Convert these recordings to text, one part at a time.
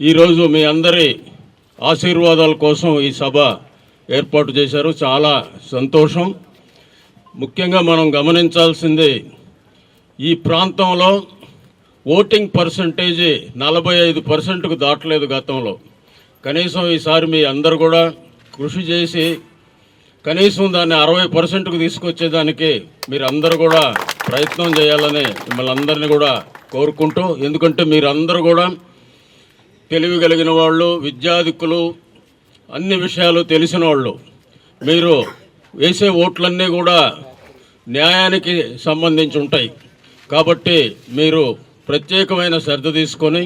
ఈరోజు మీ అందరి ఆశీర్వాదాల కోసం ఈ సభ ఏర్పాటు చేశారు. చాలా సంతోషం. ముఖ్యంగా మనం గమనించాల్సింది ఈ ప్రాంతంలో ఓటింగ్ పర్సంటేజ్ నలభై ఐదు పర్సెంట్కు దాటలేదు గతంలో. కనీసం ఈసారి మీ అందరు కూడా కృషి చేసి కనీసం దాన్ని అరవై పర్సెంట్కు తీసుకొచ్చేదానికి మీరు అందరూ కూడా ప్రయత్నం చేయాలని మిమ్మల్ని అందరినీ కూడా కోరుకుంటూ ఎందుకంటే మీరందరూ కూడా తెలివి కలిగిన వాళ్ళు విద్యాధికులు అన్ని విషయాలు తెలిసిన వాళ్ళు మీరు వేసే ఓట్లన్నీ కూడా న్యాయానికి సంబంధించి ఉంటాయి కాబట్టి మీరు ప్రత్యేకమైన శ్రద్ధ తీసుకొని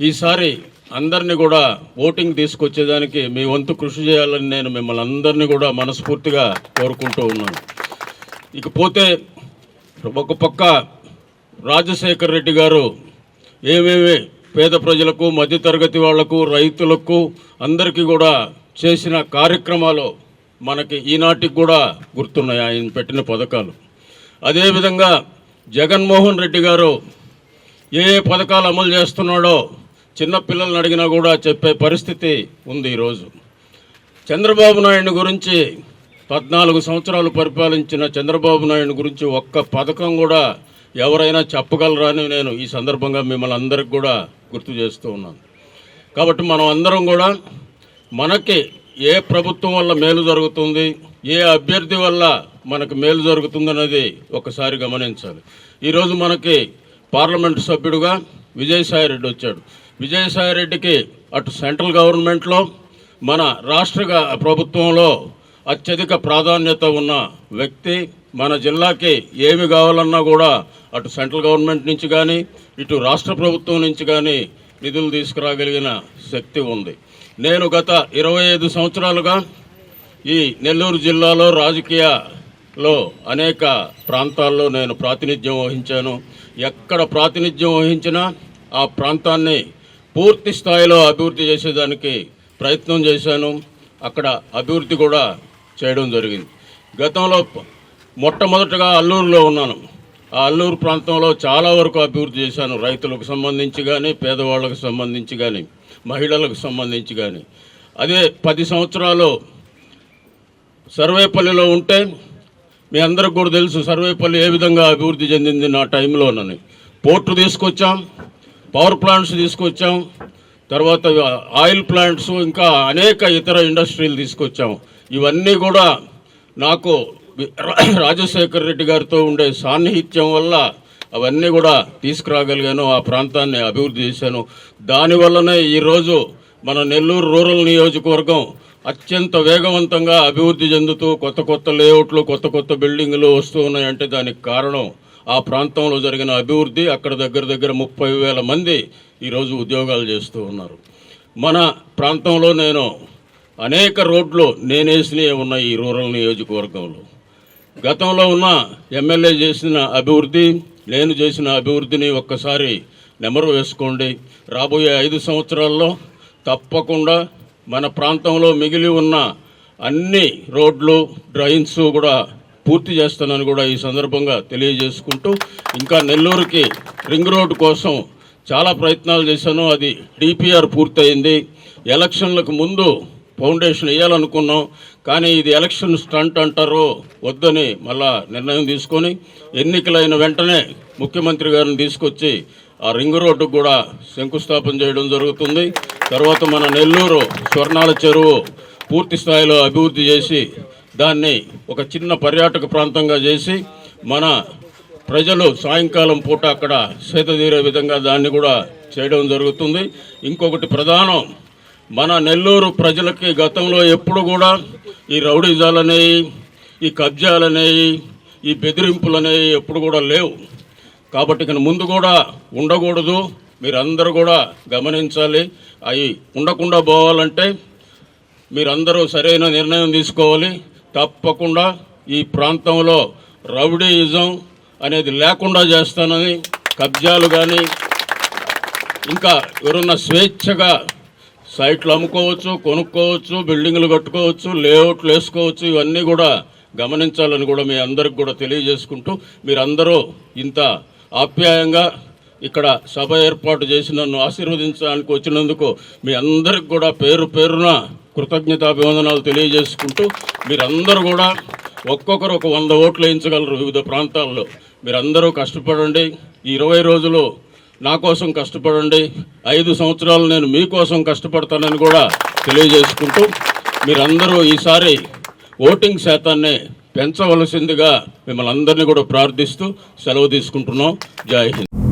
ఈసారి అందరినీ కూడా ఓటింగ్ తీసుకొచ్చేదానికి మీ వంతు కృషి చేయాలని నేను మిమ్మల్ని అందరినీ కూడా మనస్ఫూర్తిగా కోరుకుంటూ ఉన్నాను. ఇకపోతే ఒక పక్క రాజశేఖర్ రెడ్డి గారు ఏమేమి పేద ప్రజలకు మధ్యతరగతి వాళ్ళకు రైతులకు అందరికీ కూడా చేసిన కార్యక్రమాలు మనకి ఈనాటికి కూడా గుర్తున్నాయి. ఆయన పెట్టిన పథకాలు. అదేవిధంగా జగన్మోహన్ రెడ్డి గారు ఏ ఏ పథకాలు అమలు చేస్తున్నాడో చిన్నపిల్లల్ని అడిగినా కూడా చెప్పే పరిస్థితి ఉంది ఈరోజు. చంద్రబాబు నాయుడు గురించి పద్నాలుగు సంవత్సరాలు పరిపాలించిన చంద్రబాబు నాయుడు గురించి ఒక్క పథకం కూడా ఎవరైనా చెప్పగలరా అని నేను ఈ సందర్భంగా మిమ్మల్ని అందరికి కూడా గుర్తు చేస్తూ ఉన్నాను. కాబట్టి మనం అందరం కూడా మనకి ఏ ప్రభుత్వం వల్ల మేలు జరుగుతుంది ఏ అభ్యర్థి వల్ల మనకు మేలు జరుగుతుందన్నది ఒకసారి గమనించాలి. ఈరోజు మనకి పార్లమెంటు సభ్యుడుగా విజయసాయి రెడ్డి వచ్చాడు. విజయసాయి రెడ్డికి అటు సెంట్రల్ గవర్నమెంట్లో మన రాష్ట్ర ప్రభుత్వంలో అత్యధిక ప్రాధాన్యత ఉన్న వ్యక్తి మన జిల్లాకి ఏమి కావాలన్నా కూడా అటు సెంట్రల్ గవర్నమెంట్ నుంచి కానీ ఇటు రాష్ట్ర ప్రభుత్వం నుంచి కానీ నిధులు తీసుకురాగలిగిన శక్తి ఉంది. నేను గత ఇరవై ఐదు సంవత్సరాలుగా ఈ నెల్లూరు జిల్లాలో రాజకీయాలో అనేక ప్రాంతాల్లో నేను ప్రాతినిధ్యం వహించాను. ఎక్కడ ప్రాతినిధ్యం వహించినా ఆ ప్రాంతాన్ని పూర్తి స్థాయిలో అభివృద్ధి చేసేదానికి ప్రయత్నం చేశాను. అక్కడ అభివృద్ధి కూడా చేయడం జరిగింది. గతంలో మొట్టమొదటగా అల్లూరులో ఉన్నాను. అల్లూరు ప్రాంతంలో చాలా వరకు అభివృద్ధి చేశాను. రైతులకు సంబంధించి కానీ పేదవాళ్ళకు సంబంధించి కానీ మహిళలకు సంబంధించి కానీ అదే పది సంవత్సరాలు సర్వేపల్లిలో ఉంటే మీ అందరికి కూడా తెలుసు సర్వేపల్లి ఏ విధంగా అభివృద్ధి చెందింది నా టైంలోనని. పోర్టు తీసుకొచ్చాం పవర్ ప్లాంట్స్ తీసుకొచ్చాం తర్వాత ఆయిల్ ప్లాంట్స్ ఇంకా అనేక ఇతర ఇండస్ట్రీలు తీసుకొచ్చాం. ఇవన్నీ కూడా నాకు రాజశేఖర్ రెడ్డి గారితో ఉండే సాన్నిహిత్యం వల్ల అవన్నీ కూడా తీసుకురాగలిగాను ఆ ప్రాంతాన్ని అభివృద్ధి చేశాను. దానివల్లనే ఈరోజు మన నెల్లూరు రూరల్ నియోజకవర్గం అత్యంత వేగవంతంగా అభివృద్ధి చెందుతూ కొత్త కొత్త లేఅవుట్లు కొత్త కొత్త బిల్డింగులు వస్తూ ఉన్నాయంటే దానికి కారణం ఆ ప్రాంతంలో జరిగిన అభివృద్ధి. అక్కడ దగ్గర దగ్గర ముప్పై వేల మంది ఈరోజు ఉద్యోగాలు చేస్తూ ఉన్నారు. మన ప్రాంతంలో నేను అనేక రోడ్లు నేనేసినవి ఉన్నాయి ఈ రూరల్ నియోజకవర్గంలో. గతంలో ఉన్న ఎమ్మెల్యే చేసిన అభివృద్ధి నేను చేసిన అభివృద్ధిని ఒక్కసారి నెమరు వేసుకోండి. రాబోయే ఐదు సంవత్సరాల్లో తప్పకుండా మన ప్రాంతంలో మిగిలి ఉన్న అన్ని రోడ్లు డ్రైన్స్ కూడా పూర్తి చేస్తానని కూడా ఈ సందర్భంగా తెలియజేసుకుంటూ ఇంకా నెల్లూరుకి రింగ్ రోడ్డు కోసం చాలా ప్రయత్నాలు చేశాను. అది డిపిఆర్ పూర్తయింది. ఎలక్షన్లకు ముందు ఫౌండేషన్ వేయాలనుకున్నాం కానీ ఇది ఎలక్షన్ స్టంట్ అంటారు వద్దని మళ్ళా నిర్ణయం తీసుకొని ఎన్నికలైన వెంటనే ముఖ్యమంత్రి గారిని తీసుకొచ్చి ఆ రింగ్ రోడ్డుకు కూడా శంకుస్థాపన చేయడం జరుగుతుంది. తర్వాత మన నెల్లూరు స్వర్ణాల చెరువు పూర్తి స్థాయిలో అభివృద్ధి చేసి దాన్ని ఒక చిన్న పర్యాటక ప్రాంతంగా చేసి మన ప్రజలు సాయంకాలం పూట అక్కడ సేత తీరే విధంగా దాన్ని కూడా చేయడం జరుగుతుంది. ఇంకొకటి ప్రధానం మన నెల్లూరు ప్రజలకి గతంలో ఎప్పుడు కూడా ఈ రౌడీజాలనేవి ఈ కబ్జాలనేవి ఈ బెదిరింపులనేవి ఎప్పుడు కూడా లేవు. కాబట్టి ఇక ముందు కూడా ఉండకూడదు. మీరందరూ కూడా గమనించాలి. అవి ఉండకుండా పోవాలంటే మీరందరూ సరైన నిర్ణయం తీసుకోవాలి. తప్పకుండా ఈ ప్రాంతంలో రౌడీయిజం అనేది లేకుండా చేస్తానని కబ్జాలు కానీ ఇంకా ఎవరున్న స్వేచ్ఛగా సైట్లు అమ్ముకోవచ్చు కొనుక్కోవచ్చు బిల్డింగ్లు కట్టుకోవచ్చు లేఅవుట్లు వేసుకోవచ్చు ఇవన్నీ కూడా గమనించాలని కూడా మీ అందరికి కూడా తెలియజేసుకుంటూ మీరందరూ ఇంత ఆప్యాయంగా ఇక్కడ సభ ఏర్పాటు చేసి నన్ను ఆశీర్వదించడానికి వచ్చినందుకు మీ అందరికి కూడా పేరు పేరున కృతజ్ఞతాభివందనాలు తెలియజేసుకుంటూ మీరందరూ కూడా ఒక్కొక్కరు ఒక వంద ఓట్లు వేయించగలరు వివిధ ప్రాంతాల్లో. మీరందరూ కష్టపడండి. ఈ ఇరవై రోజులు నా కోసం కష్టపడండి. ఐదు సంవత్సరాలు నేను మీకోసం కష్టపడతానని కూడా తెలియజేసుకుంటూ మీరందరూ ఈసారి ఓటింగ్ శాతాన్ని పెంచవలసిందిగా మిమ్మల్ని అందరినీ కూడా ప్రార్థిస్తూ సెలవు తీసుకుంటున్నాం. జై హింద్.